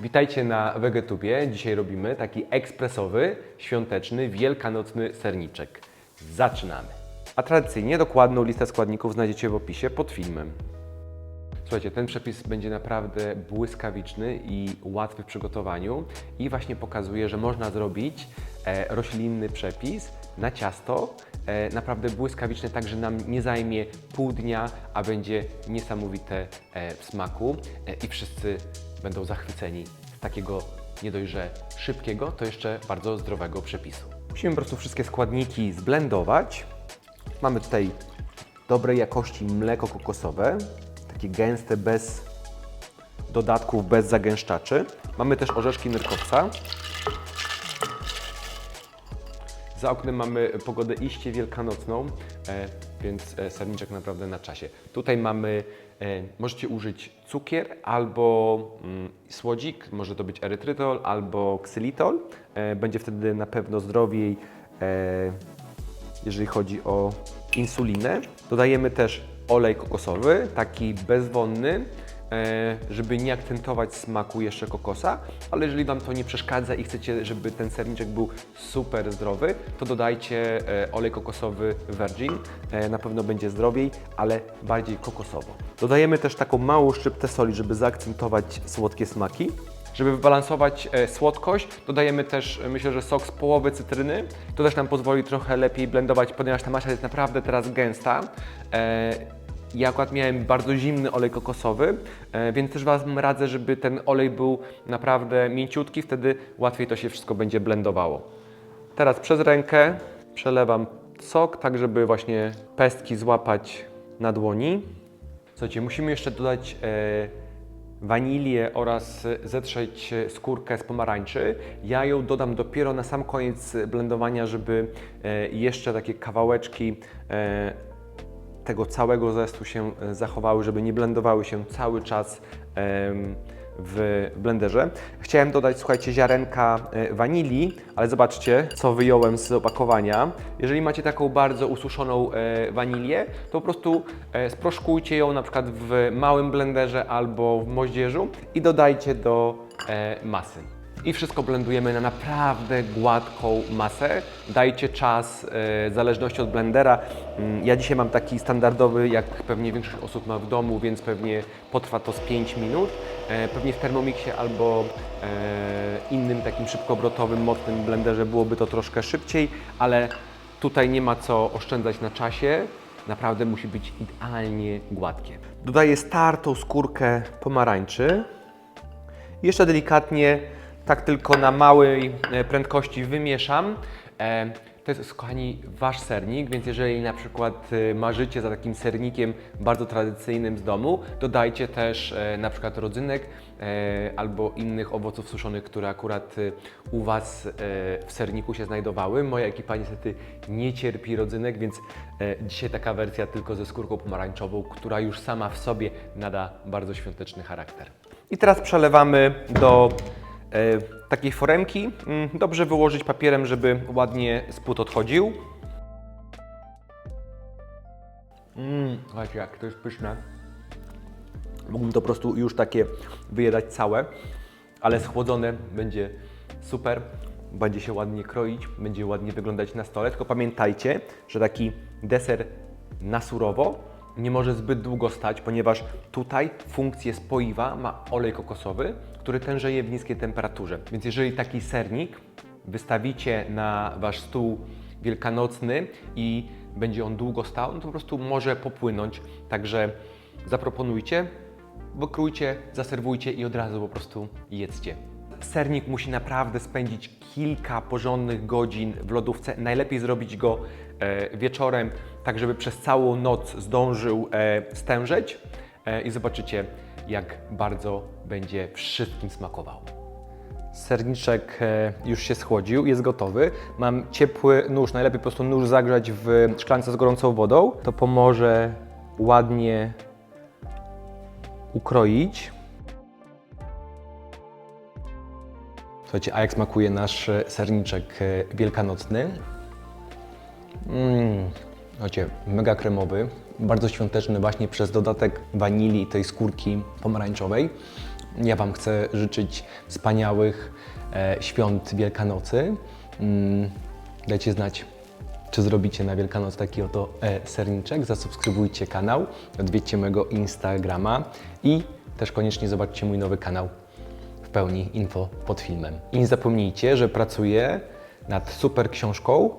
Witajcie na Wegetubie. Dzisiaj robimy taki ekspresowy, świąteczny, wielkanocny serniczek. Zaczynamy. A tradycyjnie dokładną listę składników znajdziecie w opisie pod filmem. Słuchajcie, ten przepis będzie naprawdę błyskawiczny i łatwy w przygotowaniu i właśnie pokazuje, że można zrobić e, roślinny przepis na ciasto, e, naprawdę błyskawiczny, tak że nam nie zajmie pół dnia, a będzie niesamowite e, w smaku i wszyscy będą zachwyceni z takiego nie dość, szybkiego, to jeszcze bardzo zdrowego przepisu. Musimy po prostu wszystkie składniki zblendować. Mamy tutaj dobrej jakości mleko kokosowe, takie gęste, bez dodatków, bez zagęszczaczy. Mamy też orzeszki nyrkowca. Za oknem mamy pogodę iście wielkanocną, więc e, serniczek naprawdę na czasie. Tutaj mamy, e, możecie użyć cukier albo mm, słodzik, może to być erytrytol albo ksylitol. E, będzie wtedy na pewno zdrowiej, e, jeżeli chodzi o insulinę. Dodajemy też olej kokosowy, taki bezwonny, e, żeby nie akcentować smaku jeszcze kokosa, ale jeżeli Wam to nie przeszkadza i chcecie, żeby ten serniczek był super zdrowy, to dodajcie e, olej kokosowy Virgin, e, na pewno będzie zdrowiej, ale bardziej kokosowo. Dodajemy też taką małą szczyptę soli, żeby zaakcentować słodkie smaki. Żeby wybalansować e, słodkość, dodajemy też, e, myślę, że sok z połowy cytryny. To też nam pozwoli trochę lepiej blendować, ponieważ ta masza jest naprawdę teraz gęsta. Ja akurat miałem bardzo zimny olej kokosowy, e, więc też Wam radzę, żeby ten olej był naprawdę mięciutki, wtedy łatwiej to się wszystko będzie blendowało. Teraz przez rękę przelewam sok, tak żeby właśnie pestki złapać na dłoni. Słuchajcie, musimy jeszcze dodać e, wanilię oraz zetrzeć skórkę z pomarańczy. Ja ją dodam dopiero na sam koniec blendowania, żeby e, jeszcze takie kawałeczki tego całego zestu się e, zachowały, żeby nie blendowały się cały czas w blenderze. Chciałem dodać, słuchajcie, ziarenka e, wanilii, ale zobaczcie, co wyjąłem z opakowania. Jeżeli macie taką bardzo ususzoną e, wanilię, to po prostu sproszkujcie ją na przykład w małym blenderze albo w moździerzu i dodajcie do masy. I wszystko blendujemy na naprawdę gładką masę. Dajcie czas e, w zależności od blendera. Mm, Ja dzisiaj mam taki standardowy, jak pewnie większość osób ma w domu, więc pewnie potrwa to z 5 minut. E, Pewnie w Thermomixie albo e, innym takim szybkoobrotowym, mocnym blenderze byłoby to troszkę szybciej, ale tutaj nie ma co oszczędzać na czasie. Naprawdę musi być idealnie gładkie. Dodaję startą skórkę pomarańczy. Jeszcze delikatnie, tak tylko na małej e, prędkości wymieszam. E, To jest, kochani, Wasz sernik, więc jeżeli na przykład e, marzycie za takim sernikiem bardzo tradycyjnym z domu, dodajcie też na przykład rodzynek albo innych owoców suszonych, które akurat u Was w serniku się znajdowały. Moja ekipa niestety nie cierpi rodzynek, więc dzisiaj taka wersja tylko ze skórką pomarańczową, która już sama w sobie nada bardzo świąteczny charakter. I teraz przelewamy do takiej foremki. Mm, Dobrze wyłożyć papierem, żeby ładnie spód odchodził. Mmm, słuchajcie, jak to jest pyszne. Mógłbym to po prostu już takie wyjedać całe, ale schłodzone będzie super. Będzie się ładnie kroić, będzie ładnie wyglądać na stole. Tylko pamiętajcie, że taki deser na surowo nie może zbyt długo stać, ponieważ tutaj funkcję spoiwa ma olej kokosowy, który tężeje w niskiej temperaturze. Więc jeżeli taki sernik wystawicie na wasz stół wielkanocny i będzie on długo stał, no to po prostu może popłynąć. Także zaproponujcie, wykrójcie, zaserwujcie i od razu po prostu jedzcie. Sernik musi naprawdę spędzić kilka porządnych godzin w lodówce. Najlepiej zrobić go e, wieczorem, tak żeby przez całą noc zdążył e, stężeć e, i zobaczycie, jak bardzo będzie wszystkim smakował. Serniczek e, już się schłodził, jest gotowy. Mam ciepły nóż, najlepiej po prostu nóż zagrzać w szklance z gorącą wodą. To pomoże ładnie ukroić. Słuchajcie, a jak smakuje nasz serniczek wielkanocny? Mmm, słuchajcie, mega kremowy, bardzo świąteczny właśnie przez dodatek wanilii i tej skórki pomarańczowej. Ja Wam chcę życzyć wspaniałych e, świąt Wielkanocy. Mm, dajcie znać, czy zrobicie na Wielkanoc taki oto e, serniczek. Zasubskrybujcie kanał, odwiedźcie mojego Instagrama i też koniecznie zobaczcie mój nowy kanał w pełni info pod filmem. I nie zapomnijcie, że pracuję nad super książką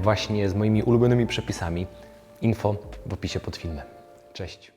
właśnie z moimi ulubionymi przepisami. Info w opisie pod filmem. Cześć.